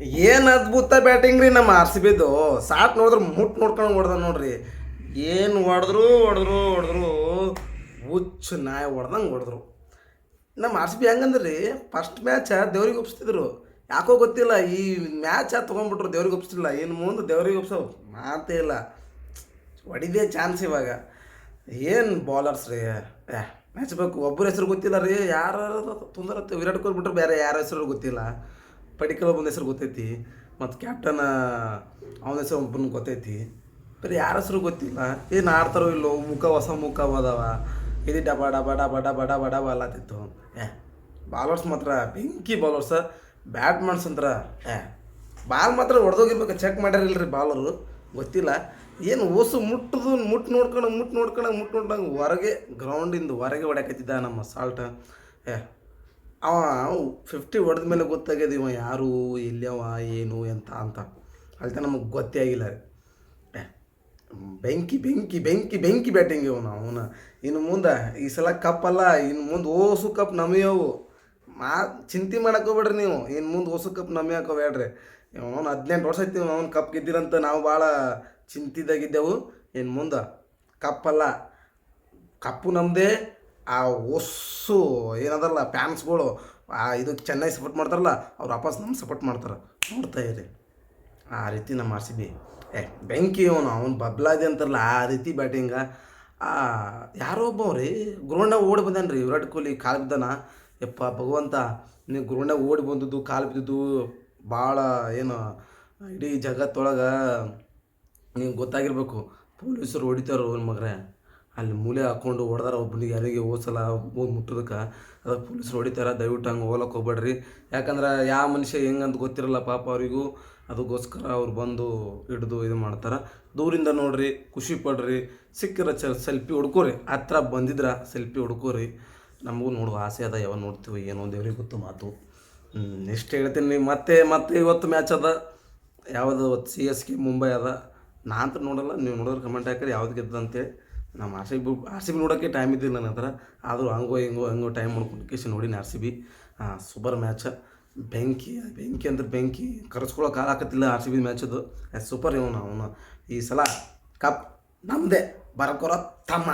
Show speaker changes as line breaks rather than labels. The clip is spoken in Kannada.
ಏನು ಅದ್ಭುತ ಬ್ಯಾಟಿಂಗ್ ರೀ ನಮ್ಮ ಆರ್ ಸಿ ಬಿದು ಸಾಟ್ ನೋಡಿದ್ರೆ ಮುಟ್ ನೋಡ್ಕೊಂಡು ಹೊಡ್ದ ನೋಡ್ರಿ. ಏನು ಹೊಡೆದ್ರು ಹೊಡೆದ್ರು ಹೊಡೆದ್ರು. ಹುಚ್ಚು ನಾಯಿ ಹೊಡ್ದಂಗೆ ಹೊಡೆದ್ರು. ನಮ್ಮ ಆರ್ ಸಿ ಬಿ ಹೆಂಗಂದ್ರಿ ಫಸ್ಟ್ ಮ್ಯಾಚ ದೇವ್ರಿಗೆ ಒಪ್ಸ್ತಿದ್ರು. ಯಾಕೋ ಗೊತ್ತಿಲ್ಲ, ಈ ಮ್ಯಾಚ ತೊಗೊಂಡ್ಬಿಟ್ರು ದೇವ್ರಿಗೆ ಒಪ್ಸ್ತಿಲ್ಲ. ಇನ್ನು ಮುಂದೆ ದೇವ್ರಿಗೆ ಒಪ್ಸೋ ಮಾತೇ ಇಲ್ಲ. ಹೊಡಿದೇ ಚಾನ್ಸ್ ಇವಾಗ. ಏನು ಬಾಲರ್ಸ್ ರೀ? ಮ್ಯಾಚ್ ಬೇಕು. ಒಬ್ಬರ ಹೆಸರು ಗೊತ್ತಿಲ್ಲ ರೀ. ಯಾರು ತೊಂದರೆ ವಿರಾಟ್ ಕೊಹ್ಲಿ ಬಿಟ್ರೆ ಬೇರೆ ಯಾರ ಹೆಸರು ಗೊತ್ತಿಲ್ಲ. ಪಡಿಕಲ್ ಒಂದು ಹೆಸರು ಗೊತ್ತೈತಿ, ಮತ್ತು ಕ್ಯಾಪ್ಟನ್ ಅವನ ಹೆಸರು ಒಬ್ಬನ ಗೊತ್ತೈತಿ. ಬರೀ ಯಾರ ಹೆಸರು ಗೊತ್ತಿಲ್ಲ, ಏನು ಆಡ್ತಾರೋ ಇಲ್ಲೋ, ಮುಖ ಹೊಸ ಮುಖ ಅದಾವ ಇದು ಡಬ ಡಬ ಡಬ ಡಬ ಡಬ ಡಬ ಅಲ್ಲತ್ತಿತ್ತು ಏ ಬಾಲರ್ಸ್ ಮಾತ್ರ, ಬೆಂಕಿ ಬಾಲರ್ಸ ಬ್ಯಾಟ್ಮನ್ಸ್ ಅಂತರ, ಏ ಬಾಲ್ ಮಾತ್ರ ಹೊಡೆದೋಗಿರ್ಬೇಕು ಚೆಕ್ ಮಾಡ್ಯಾರಿಲ್ರಿ ಬಾಲರು ಗೊತ್ತಿಲ್ಲ, ಏನು ಓಸು ಮುಟ್ಟದು ಮುಟ್ಟು ನೋಡ್ಕೊಂಡು ಮುಟ್ಟು ನೋಡ್ಕೊಂಡು ಮುಟ್ಟು ನೋಡ್ಕೊಂಡು ಹೊರಗೆ ಗ್ರೌಂಡಿಂದ ಹೊರಗೆ ಹೊಡ್ಯಾಕತ್ತಿದ್ದ ನಮ್ಮ ಸಾಲ್ಟ ಏ ಅವ ಫಿಫ್ಟಿ ಹೊಡೆದ ಮೇಲೆ ಗೊತ್ತಾಗ್ಯದ ಇವ, ಯಾರು, ಎಲ್ಲಿಯವ, ಏನು ಎಂತ ಅಂತ. ಅಲ್ಲಿ ನಮಗೆ ಗೊತ್ತೇ ಆಗಿಲ್ಲ ರೀ. ಬೆಂಕಿ ಬೆಂಕಿ ಬೆಂಕಿ ಬೆಂಕಿ ಬ್ಯಾಟಿಂಗ್ ಇವನು ಅವನ. ಇನ್ನು ಮುಂದೆ, ಈ ಸಲ ಕಪ್ ಅಲ್ಲ, ಇನ್ನು ಮುಂದೆ ಓಸು ಕಪ್ ನಮಿಯವು ಮಾ, ಚಿಂತೆ ಮಾಡಕೋಬೇಡ್ರಿ ನೀವು. ಇನ್ನು ಮುಂದೆ ಓಸು ಕಪ್ ನಮಿ ಹಾಕೋಬೇಡ್ರಿ ಅವನು ಹದಿನೆಂಟು ವರ್ಷ ಐತಿ ಅವ್ನು ಕಪ್ ಗೆದ್ದಿರಂತ ನಾವು ಭಾಳ ಚಿಂತಿದಾಗಿದ್ದೆವು. ಇನ್ನು ಮುಂದೆ ಕಪ್ಪಲ್ಲ ಕಪ್ಪು ನಮ್ಮದೇ ಆ ಒಸ್ಸು ಏನದಲ್ಲ ಫ್ಯಾನ್ಸ್ಗಳು ಆ ಇದು ಚೆನ್ನೈ ಸಪೋರ್ಟ್ ಮಾಡ್ತಾರಲ್ಲ, ಅವ್ರು ವಾಪಸ್ ನಮ್ಮ ಸಪೋರ್ಟ್ ಮಾಡ್ತಾರೆ. ನೋಡ್ತಾ ಇರಿ. ಆ ರೀತಿ ನಮ್ಮ ಆರ್ ಸಿ ಬಿ. ಏ, ಬೆಂಕಿ ಅವನು, ಅವ್ನು ಬಬ್ಲಾದಿ ಅಂತಾರಲ್ಲ, ಆ ರೀತಿ ಬ್ಯಾಟಿಂಗ. ಯಾರೋ ಒಬ್ಬ ರೀ ಗ್ರೌಂಡಾಗ ಓಡಿ ಬಂದಾನೆ ರೀ ವಿರಾಟ್ ಕೊಹ್ಲಿ, ಕಾಲು ಬಿದ್ದಾನ. ಯಪ್ಪ ಭಗವಂತ, ನೀವು ಗ್ರೌಂಡಾಗ ಓಡಿ ಬಂದದ್ದು, ಕಾಲು ಬಿದ್ದದ್ದು ಭಾಳ ಏನು, ಇಡೀ ಜಗತ್ತೊಳಗೆ ನೀವು ಗೊತ್ತಾಗಿರ್ಬೇಕು. ಪೊಲೀಸರು ಹೊಡಿತಾರೋ ಮಗ್ರೆ. ಅಲ್ಲಿ ಮೂಲೆ ಹಾಕ್ಕೊಂಡು ಹೊಡೆದಾರ ಒಬ್ಬನಿಗೆ, ಯಾರಿಗೆ ಓಸಲ ಹೋಗಿ ಮುಟ್ಟೋದಕ್ಕೆ. ಅದಕ್ಕೆ ಪೊಲೀಸರು ಹೊಡಿತಾರ, ದಯವಿಟ್ಟು ಹಂಗೆ ಹೋಗ್ಲಕ್ಕೆ ಹೋಗ್ಬೇಡ್ರಿ. ಯಾಕಂದ್ರೆ ಯಾವ ಮನುಷ್ಯ ಹೆಂಗಂತ ಗೊತ್ತಿರಲ್ಲ, ಪಾಪ ಅವರಿಗೂ ಅದಕ್ಕೋಸ್ಕರ ಅವ್ರು ಬಂದು ಹಿಡಿದು ಇದು ಮಾಡ್ತಾರೆ. ದೂರಿಂದ ನೋಡ್ರಿ, ಖುಷಿ ಪಡ್ರಿ. ಸಿಕ್ಕಿರ ಚ ಸೆಲ್ಫಿ ಹುಡ್ಕೋರಿ. ಹತ್ರ ಬಂದಿದ್ರ ಸೆಲ್ಫಿ ಹುಡ್ಕೋರಿ. ನಮಗೂ ನೋಡುವ ಆಸೆ ಅದ, ಯಾವಾಗ ನೋಡ್ತೀವಿ ಏನೋ ದೇವ್ರಿಗೆ ಗೊತ್ತು ಮಾತು. ನೆಕ್ಸ್ಟ್ ಹೇಳ್ತೀನಿ ಮತ್ತೆ ಮತ್ತೆ ಇವತ್ತು ಮ್ಯಾಚ್ ಅದ. ಯಾವುದು ಸಿ ಎಸ್ ಕೆ ಮುಂಬೈ ಅದ. ನಾ ಅಂತ ನೋಡಲ್ಲ, ನೀವು ನೋಡೋರು ಕಮೆಂಟ್ ಹಾಕಿರಿ, ಯಾವ್ದು ಗೆದ್ದಂತೆ ನಮ್ಮ R C B R C B ನೋಡೋಕ್ಕೆ ಟೈಮ್ ಇದ್ದಿಲ್ಲ ನನ್ನ ಹತ್ರ. ಆದರೂ ಹಂಗೋ ಹಿಂಗೋ, ಹಂಗೋ ಟೈಮ್ ಮಾಡ್ಕೊಂಡು ಕೇಸಿ ನೋಡಿನಿ R C B super match ಬೆಂಕಿ ಬೆಂಕಿ ಅಂದ್ರೆ ಬೆಂಕಿ. ಕರೆಸ್ಕೊಳ್ಳೋ ಕಾಲ ಹಾಕತ್ತಿಲ್ಲ ಆರ್ ಸಿ ಬಿ ಮ್ಯಾಚದು ಸೂಪರ್ ಇವನು, ಅವನು. ಈ ಸಲ ಕಪ್ ನಮ್ಮದೇ ಬರ್ಕೊರ ತಮ್ಮ.